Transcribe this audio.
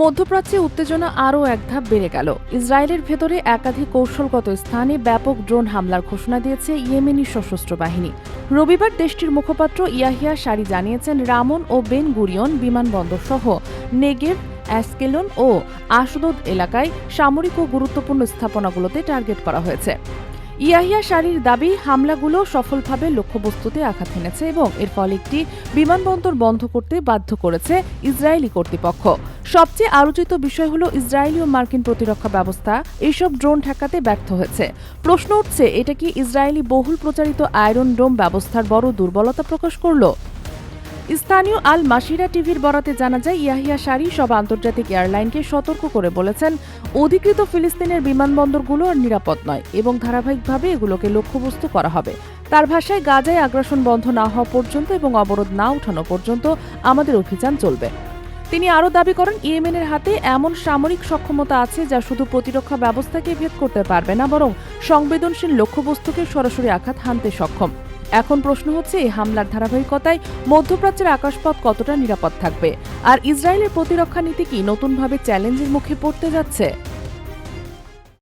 মধ্যপ্রাচ্যে উত্তেজনা আরও এক ধাপ বেড়ে গেল। ইসরায়েলের ভেতরে একাধিক কৌশলগত স্থানে ব্যাপক ড্রোন হামলার ঘোষণা দিয়েছে ইয়েমেনি সশস্ত্র বাহিনী। রবিবার দেশটির মুখপাত্র ইয়াহিয়া সারি জানিয়েছেন, রামন ও বেন গুরিয়ন বিমানবন্দর সহ নেগেভ অ্যাসকেলন ও আশদোদ এলাকায় সামরিক ও গুরুত্বপূর্ণ স্থাপনাগুলোতে টার্গেট করা হয়েছে। ইয়াহিয়া শাড়ির দাবি, হামলাগুলো সফলভাবে লক্ষ্যবস্তুতে আঘাত হেনেছে এবং এর ফলে একটি বিমানবন্দর বন্ধ করতে বাধ্য করেছে ইসরায়েলি কর্তৃপক্ষ। সবচেয়ে আলোচিত বিষয় হলো ইসরায়েলি ও মার্কিন প্রতিরক্ষা ব্যবস্থা। এইসব ড্রোন ঠেকাতে ব্যর্থ হয়েছে। প্রশ্ন উঠছে, এটা কি ইসরায়েলি বহুল প্রচারিত আয়রন ডোম ব্যবস্থার বড় দুর্বলতা প্রকাশ করল? স্থানীয় আল মাসিরা টিভির বরাতে জানা যায়, ইয়াহিয়া সারি সব আন্তর্জাতিক এয়ারলাইনকে সতর্ক করে বলেছেন, অধিকৃত ফিলিস্তিনের বিমানবন্দরগুলো আর নিরাপদ নয় এবং ধারাবাহিকভাবে এগুলোকে লক্ষ্যবস্তু করা হবে। তার ভাষায়, গাজায় আগ্রাসন বন্ধ না হওয়া পর্যন্ত এবং অবরোধ না উঠানো পর্যন্ত আমাদের অভিযান চলবে। তিনি আরও দাবি করেন, ইয়েমেনের হাতে এমন সামরিক সক্ষমতা আছে যা শুধু প্রতিরক্ষা ব্যবস্থাকে ভেদ করতে পারবে না, বরং সংবেদনশীল লক্ষ্যবস্তুকে সরাসরি আঘাত হানতে সক্ষম। এখন প্রশ্ন হচ্ছে, এই হামলার ধারাবাহিকতায় মধ্যপ্রাচ্যের আকাশপথ কতটা নিরাপদ থাকবে? আর ইসরায়েলের প্রতিরক্ষা নীতি কি নতুনভাবে চ্যালেঞ্জের মুখে পড়তে যাচ্ছে?